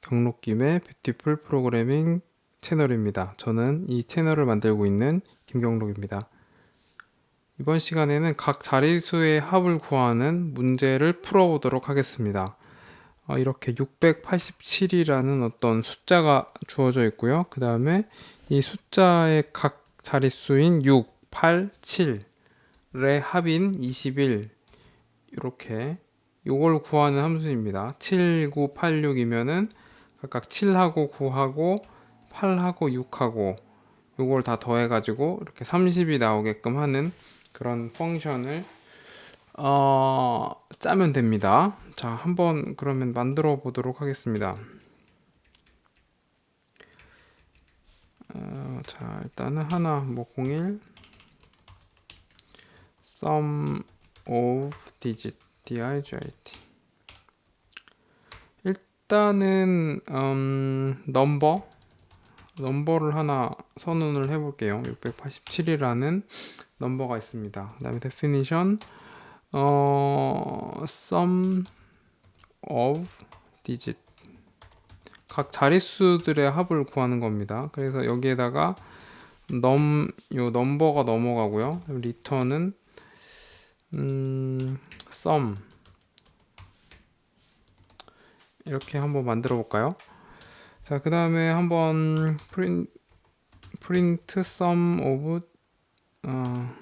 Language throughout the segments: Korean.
경록김의 뷰티풀 프로그래밍 채널입니다. 저는 이 채널을 만들고 있는 김경록입니다. 이번 시간에는 각 자릿수의 합을 구하는 문제를 풀어보도록 하겠습니다. 어, 이렇게 687이라는 어떤 숫자가 주어져 있고요. 그 다음에 이 숫자의 각 자릿수인 6, 8, 7의 합인 21 이렇게 요걸 구하는 함수입니다. 7, 9, 8, 6이면은 각각 7하고 9하고 8하고 6하고 요걸 다 더해가지고 이렇게 30이 나오게끔 하는 그런 펑션을 어, 짜면 됩니다. 자, 한번 그러면 만들어 보도록 하겠습니다. 어, 자, 일단은 하나 뭐 01 sum of digit digit 일단은 음, 넘버 넘버를 하나 선언을 해볼게요. 687이라는 넘버가 있습니다. 그 다음에 definition 어, sum of digit 각 자릿수들의 합을 구하는 겁니다. 그래서 여기에다가 넘, 요 넘버가 넘어가고요. 리턴은 음, sum 이렇게 한번 만들어 볼까요? 자, 그 다음에 한번 print, print 어,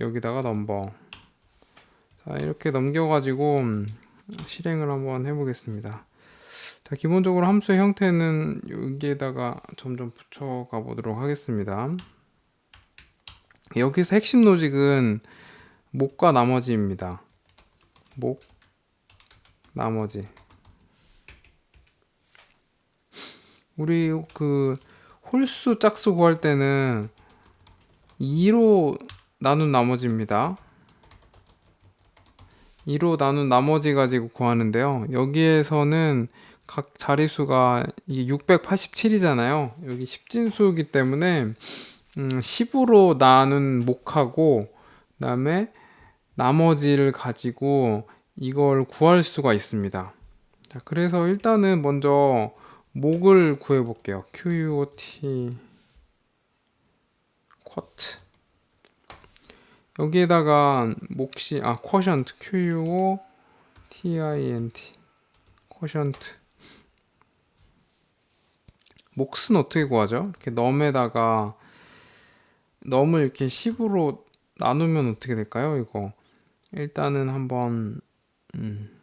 여기다가 넘버 자, 이렇게 넘겨가지고 실행을 한번 해보겠습니다. 자, 기본적으로 함수의 형태는 여기에다가 점점 붙여가 보도록 하겠습니다. 여기서 핵심 로직은 목과 나머지입니다. 목, 나머지. 우리 그 홀수 짝수 구할 때는 2로 나눈 나머지입니다. 2로 나눈 나머지 가지고 구하는데요. 여기에서는 각 자릿수가 이게 687이잖아요. 여기 10진수이기 때문에 음, 10으로 나눈 목하고 그다음에 나머지를 가지고 이걸 구할 수가 있습니다. 자, 그래서 일단은 먼저 목을 구해 볼게요. QUOT 쿼트 여기에다가 몫이 아 쿼션트 QUO TINT 쿼션트 몫은 어떻게 구하죠? 이렇게 넘에다가 넘을 이렇게 10으로 나누면 어떻게 될까요? 이거 일단은 한번 음,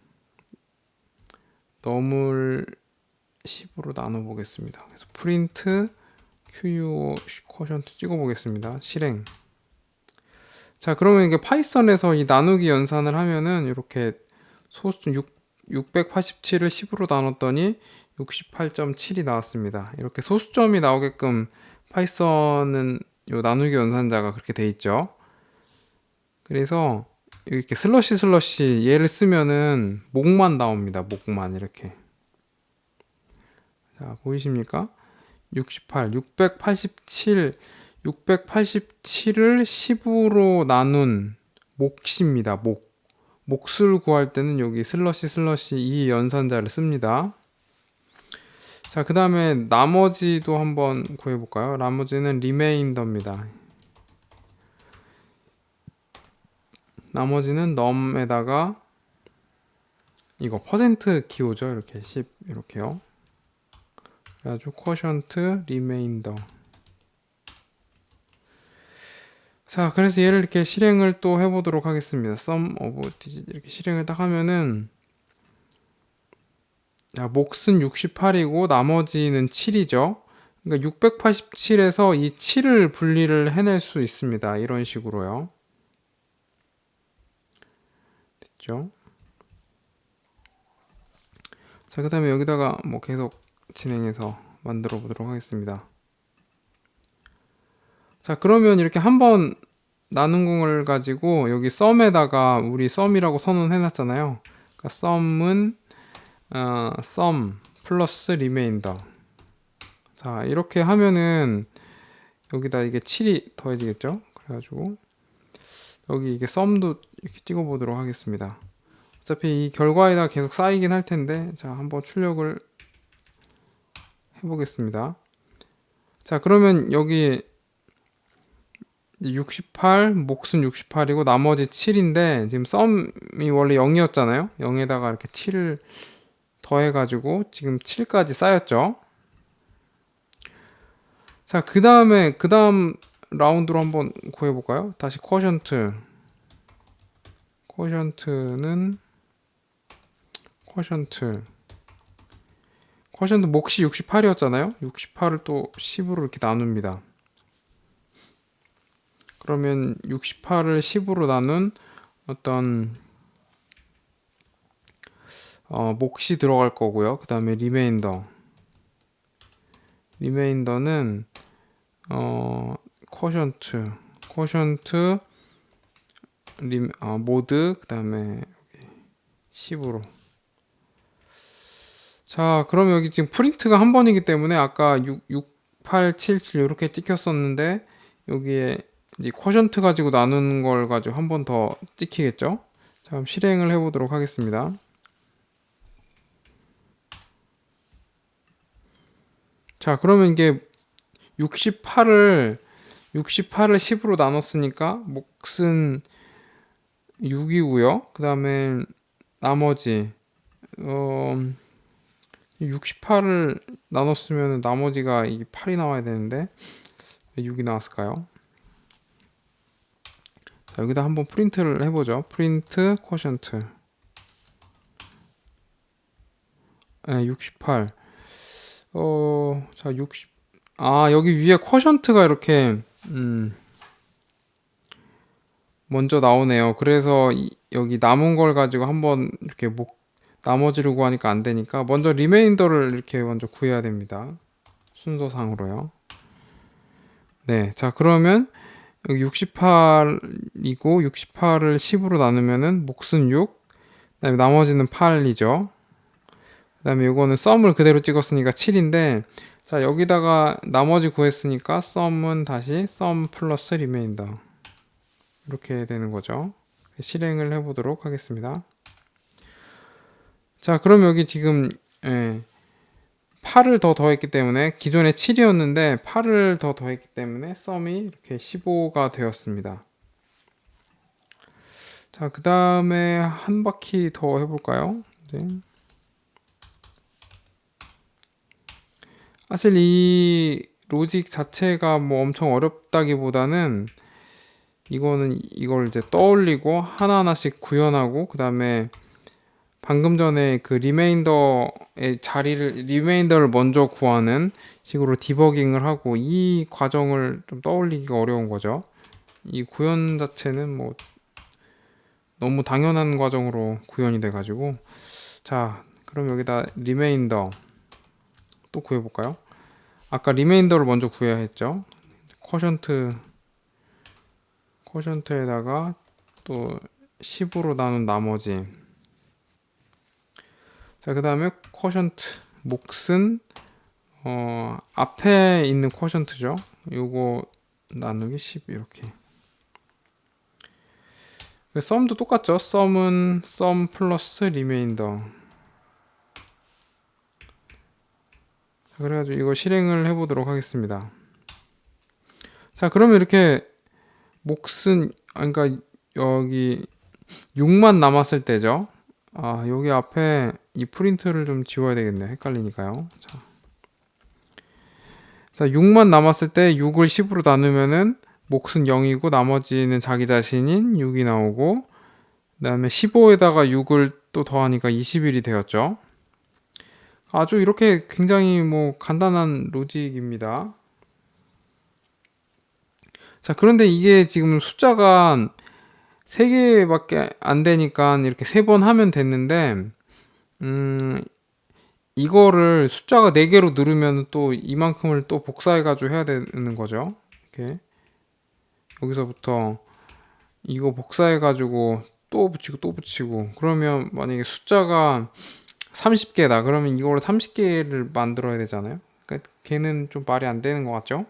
넘을 10으로 나눠 보겠습니다. 그래서 프린트 QU 쿼션트 찍어 보겠습니다. 실행. 자, 그러면 이게 파이썬에서 이 나누기 연산을 하면은 이렇게 소수 6, 687을 10으로 나눴더니 68.7이 나왔습니다. 이렇게 소수점이 나오게끔 파이썬은 요 나누기 연산자가 그렇게 돼 있죠. 그래서 이렇게 슬러시 슬러시 얘를 쓰면은 목만 나옵니다. 목만 이렇게. 자, 보이십니까? 68, 687, 687을 10으로 나눈 몫입니다. 목. 몫을 구할 때는 여기 슬러시 슬러시 이 연산자를 씁니다. 자, 그 다음에 나머지도 한번 구해볼까요? 나머지는 리메인더입니다. 나머지는 넘에다가 이거 퍼센트 기호죠. 이렇게 10 이렇게요. 그래가지고 쿼션트 리메인더 자 그래서 얘를 이렇게 실행을 또 해보도록 하겠습니다 sum of digit 이렇게 실행을 딱 하면은 자 몫은 68이고 나머지는 7이죠 그러니까 687에서 이 7을 분리를 해낼 수 있습니다 이런 식으로요 됐죠 자 그 다음에 여기다가 뭐 계속 진행해서 만들어 보도록 하겠습니다. 자 그러면 이렇게 한번 나눈 공을 가지고 여기 썸에다가 우리 썸이라고 선언해 놨잖아요. 그러니까 썸은 어, 썸 플러스 리메인더 자 이렇게 하면은 여기다 이게 7이 더해지겠죠? 그래가지고 여기 이게 썸도 이렇게 찍어 보도록 하겠습니다. 어차피 이 결과에다 계속 쌓이긴 할 텐데 자 한번 출력을 해보겠습니다. 자 그러면 여기 68 몫은 68이고 나머지 7인데 지금 썸이 원래 0이었잖아요. 0에다가 이렇게 7을 더해가지고 지금 7까지 쌓였죠. 자, 그 다음에, 그 다음 라운드로 한번 구해볼까요? 다시 쿼션트. 쿼션트는, 쿼션트. 쿼션트 몫이 68이었잖아요? 68을 또 10으로 이렇게 나눕니다. 그러면 68을 10으로 나눈 어떤 어, 몫이 들어갈 거고요. 그 다음에 리메인더. 리메인더는 어, 쿼션트, 쿼션트, 리, 어, 모드, 그 다음에 10으로. 자, 그럼 여기 지금 프린트가 한 번이기 때문에 아까 6, 6, 8, 7, 7 이렇게 찍혔었는데 여기에 이제 쿼션트 가지고 나누는 걸 가지고 한 번 더 찍히겠죠? 자, 실행을 해보도록 하겠습니다. 자, 그러면 이게 68을 68을 10으로 나눴으니까 몫은 6이고요. 그 다음에 나머지 어 68을 나눴으면 나머지가 이게 8이 나와야 되는데 왜 6이 나왔을까요? 자, 여기다 한번 프린트를 해보죠. 프린트 쿼션트 네, 68 어, 자, 60. 아, 여기 위에 쿼션트가 이렇게, 음, 먼저 나오네요. 그래서 이, 여기 남은 걸 가지고 한번 이렇게 목, 나머지를 구하니까 안 되니까 먼저 리메인더를 이렇게 먼저 구해야 됩니다. 순서상으로요. 네. 자, 그러면 여기 68이고 68을 10으로 나누면은 몫은 6, 그다음에 나머지는 8이죠. 그 다음에 요거는 썸을 그대로 찍었으니까 7인데 자 여기다가 나머지 구했으니까 썸은 다시 썸 플러스 리메인더 이렇게 되는 거죠. 실행을 해 보도록 하겠습니다. 자 그럼 여기 지금 예, 8을 더 더했기 때문에 기존에 7이었는데 8을 더 더했기 때문에 썸이 이렇게 15가 되었습니다. 자, 그 다음에 한 바퀴 더 해볼까요? 네. 사실 이 로직 자체가 뭐 엄청 어렵다기보다는 이거는 이걸 이제 떠올리고 하나하나씩 구현하고 그 다음에 방금 전에 그 리메인더의 자리를 리메인더를 먼저 구하는 식으로 디버깅을 하고 이 과정을 좀 떠올리기가 어려운 거죠. 이 구현 자체는 뭐 너무 당연한 과정으로 구현이 돼 가지고 자, 그럼 여기다 리메인더 또 구해볼까요? 아까 리메인더를 먼저 구해야 했죠. 쿼션트 쿼션트에다가 또 10으로 나눈 나머지 자, 그 다음에 쿼션트 몫은 어, 앞에 있는 쿼션트죠. 요거 나누기 10 이렇게. 그 썸도 똑같죠. 썸은 썸 플러스 리메인더. 그래가지고 이거 실행을 해보도록 하겠습니다. 자, 그러면 이렇게 몫은 아, 그러니까 여기 6만 남았을 때죠. 아, 여기 앞에 이 프린트를 좀 지워야 되겠네. 헷갈리니까요. 자. 자, 6만 남았을 때 6을 10으로 나누면은 몫은 0이고 나머지는 자기 자신인 6이 나오고 그다음에 15에다가 6을 또 더하니까 21이 되었죠. 아주 이렇게 굉장히 뭐 간단한 로직입니다. 자, 그런데 이게 지금 숫자가 3개밖에 안 되니까 이렇게 3번 하면 됐는데, 음, 이거를 숫자가 4개로 누르면 또 이만큼을 또 복사해가지고 해야 되는 거죠. 이렇게. 여기서부터 이거 복사해가지고 또 붙이고 또 붙이고. 그러면 만약에 숫자가 30개다. 그러면 이걸 30개를 만들어야 되잖아요. 그러니까 걔는 좀 말이 안 되는 것 같죠?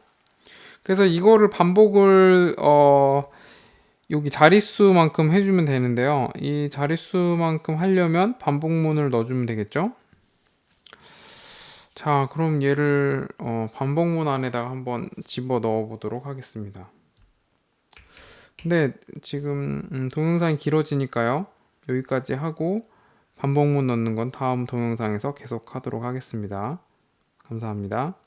그래서 이거를 반복을 어 여기 자릿수만큼 해주면 되는데요. 이 자릿수만큼 하려면 반복문을 넣어주면 되겠죠? 자, 그럼 얘를 어, 반복문 안에다가 한번 집어 넣어 보도록 하겠습니다. 근데 지금 음, 동영상이 길어지니까요. 여기까지 하고 반복문 넣는 건 다음 동영상에서 계속 하도록 하겠습니다. 감사합니다.